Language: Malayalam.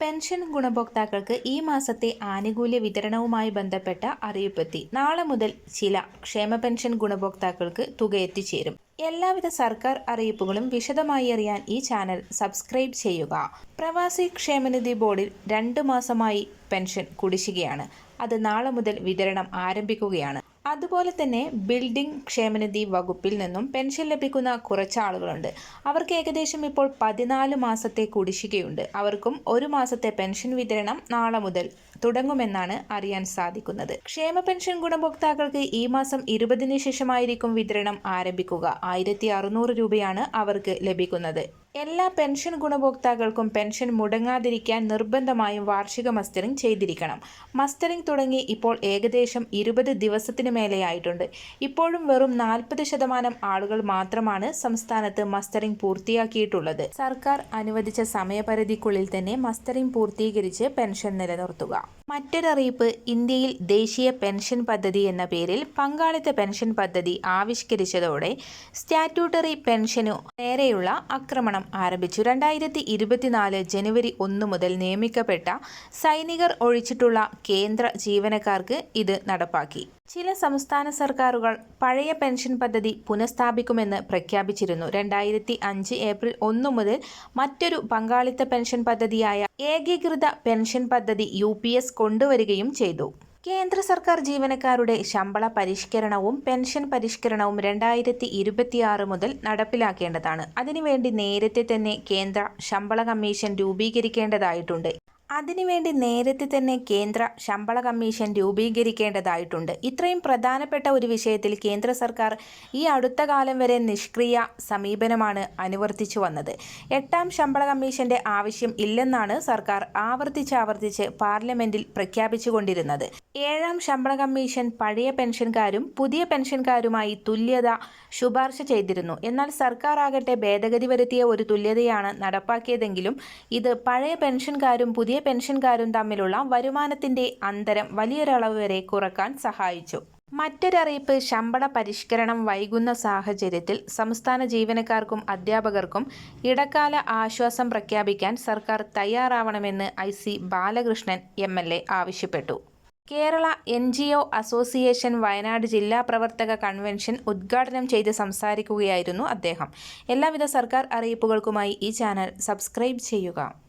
പെൻഷൻ ഗുണഭോക്താക്കൾക്ക് ഈ മാസത്തെ ആനുകൂല്യ വിതരണവുമായി ബന്ധപ്പെട്ട അറിയിപ്പെത്തി. നാളെ മുതൽ ചില ക്ഷേമ പെൻഷൻ ഗുണഭോക്താക്കൾക്ക് തുക എത്തിച്ചേരും. എല്ലാവിധ സർക്കാർ അറിയിപ്പുകളും വിശദമായി അറിയാൻ ഈ ചാനൽ സബ്സ്ക്രൈബ് ചെയ്യുക. പ്രവാസി ക്ഷേമനിധി ബോർഡിൽ രണ്ട് മാസമായി പെൻഷൻ കുടിശ്ശികയാണ്. അത് നാളെ മുതൽ വിതരണം ആരംഭിക്കുകയാണ്. അതുപോലെ തന്നെ ബിൽഡിംഗ് ക്ഷേമനിധി വകുപ്പിൽ നിന്നും പെൻഷൻ ലഭിക്കുന്ന കുറച്ച് ആളുകളുണ്ട്. അവർക്ക് ഏകദേശം ഇപ്പോൾ പതിനാല് മാസത്തെ കുടിശ്ശികയുണ്ട്. അവർക്കും ഒരു മാസത്തെ പെൻഷൻ വിതരണം നാളെ മുതൽ തുടങ്ങുമെന്നാണ് അറിയാൻ സാധിക്കുന്നത്. ക്ഷേമ പെൻഷൻ ഗുണഭോക്താക്കൾക്ക് ഈ മാസം ഇരുപതിന് ശേഷമായിരിക്കും വിതരണം ആരംഭിക്കുക. ആയിരത്തി രൂപയാണ് അവർക്ക് ലഭിക്കുന്നത്. എല്ലാ പെൻഷൻ ഗുണഭോക്താക്കൾക്കും പെൻഷൻ മുടങ്ങാതിരിക്കാൻ നിർബന്ധമായും വാർഷിക മസ്റ്ററിംഗ് ചെയ്തിരിക്കണം. മസ്റ്ററിംഗ് തുടങ്ങി ഇപ്പോൾ ഏകദേശം ഇരുപത് ദിവസത്തിന് മേലെയായിട്ടുണ്ട്. ഇപ്പോഴും വെറും നാൽപ്പത് ശതമാനം ആളുകൾ മാത്രമാണ് സംസ്ഥാനത്ത് മസ്റ്ററിംഗ് പൂർത്തിയാക്കിയിട്ടുള്ളത്. സർക്കാർ അനുവദിച്ച സമയപരിധിക്കുള്ളിൽ തന്നെ മസ്റ്ററിംഗ് പൂർത്തീകരിച്ച് പെൻഷൻ നിലനിർത്തുക. മറ്റൊരറിയിപ്പ് ഇന്ത്യയിൽ ദേശീയ പെൻഷൻ പദ്ധതി എന്ന പേരിൽ പങ്കാളിത്ത പെൻഷൻ പദ്ധതി ആവിഷ്കരിച്ചതോടെ സ്റ്റാറ്റ്യൂട്ടറി പെൻഷനു നേരെയുള്ള ആക്രമണം ആരംഭിച്ചു. രണ്ടായിരത്തി ഇരുപത്തിനാല് ജനുവരി ഒന്ന് മുതൽ നിയമിക്കപ്പെട്ട സൈനികർ ഒഴിച്ചിട്ടുള്ള കേന്ദ്ര ജീവനക്കാർക്ക് ഇത് നടപ്പാക്കി. ചില സംസ്ഥാന സർക്കാരുകൾ പഴയ പെൻഷൻ പദ്ധതി പുനഃസ്ഥാപിക്കുമെന്ന് പ്രഖ്യാപിച്ചിരുന്നു. രണ്ടായിരത്തി അഞ്ച് ഏപ്രിൽ ഒന്ന് മുതൽ മറ്റൊരു പങ്കാളിത്ത പെൻഷൻ പദ്ധതിയായ ഏകീകൃത പെൻഷൻ പദ്ധതി യു കൊണ്ടുവരികയും ചെയ്തു. കേന്ദ്ര സർക്കാർ ജീവനക്കാരുടെ ശമ്പള പരിഷ്കരണവും പെൻഷൻ പരിഷ്കരണവും രണ്ടായിരത്തി ഇരുപത്തിയാറ് മുതൽ നടപ്പിലാക്കേണ്ടതാണ്. അതിനുവേണ്ടി നേരത്തെ തന്നെ കേന്ദ്ര ശമ്പള കമ്മീഷൻ രൂപീകരിക്കേണ്ടതായിട്ടുണ്ട്. അതിനുവേണ്ടി നേരത്തെ തന്നെ കേന്ദ്ര ശമ്പള കമ്മീഷൻ രൂപീകരിക്കേണ്ടതായിട്ടുണ്ട്. ഇത്രയും പ്രധാനപ്പെട്ട ഒരു വിഷയത്തിൽ കേന്ദ്ര സർക്കാർ ഈ അടുത്ത കാലം വരെ നിഷ്ക്രിയ സമീപനമാണ് അനുവർത്തിച്ചു വന്നത്. എട്ടാം ശമ്പള കമ്മീഷന്റെ ആവശ്യം ഇല്ലെന്നാണ് സർക്കാർ ആവർത്തിച്ച് ആവർത്തിച്ച് പാർലമെന്റിൽ പ്രഖ്യാപിച്ചുകൊണ്ടിരുന്നത്. ഏഴാം ശമ്പള കമ്മീഷൻ പഴയ പെൻഷൻകാരും പുതിയ പെൻഷൻകാരുമായി തുല്യത ശുപാർശ ചെയ്തിരുന്നു. എന്നാൽ സർക്കാർ ആകട്ടെ ഭേദഗതി വരുത്തിയ ഒരു തുല്യതയാണ് നടപ്പാക്കിയതെങ്കിലും ഇത് പഴയ പെൻഷൻകാരും പുതിയ പെൻഷൻകാരും തമ്മിലുള്ള വരുമാനത്തിന്റെ അന്തരം വലിയൊരളവ് വരെ കുറയ്ക്കാൻ സഹായിച്ചു. മറ്റൊരറിയിപ്പ് ശമ്പള പരിഷ്കരണം വൈകുന്ന സാഹചര്യത്തിൽ സംസ്ഥാന ജീവനക്കാർക്കും അധ്യാപകർക്കും ഇടക്കാല ആശ്വാസം പ്രഖ്യാപിക്കാൻ സർക്കാർ തയ്യാറാവണമെന്ന് I C Balakrishnan M L A ആവശ്യപ്പെട്ടു. Kerala N G O association Wayanad ജില്ലാ പ്രവർത്തക കൺവെൻഷൻ ഉദ്ഘാടനം ചെയ്ത് സംസാരിക്കുകയായിരുന്നു അദ്ദേഹം. എല്ലാവിധ സർക്കാർ അറിയിപ്പുകൾക്കുമായി ഈ ചാനൽ സബ്സ്ക്രൈബ് ചെയ്യുക.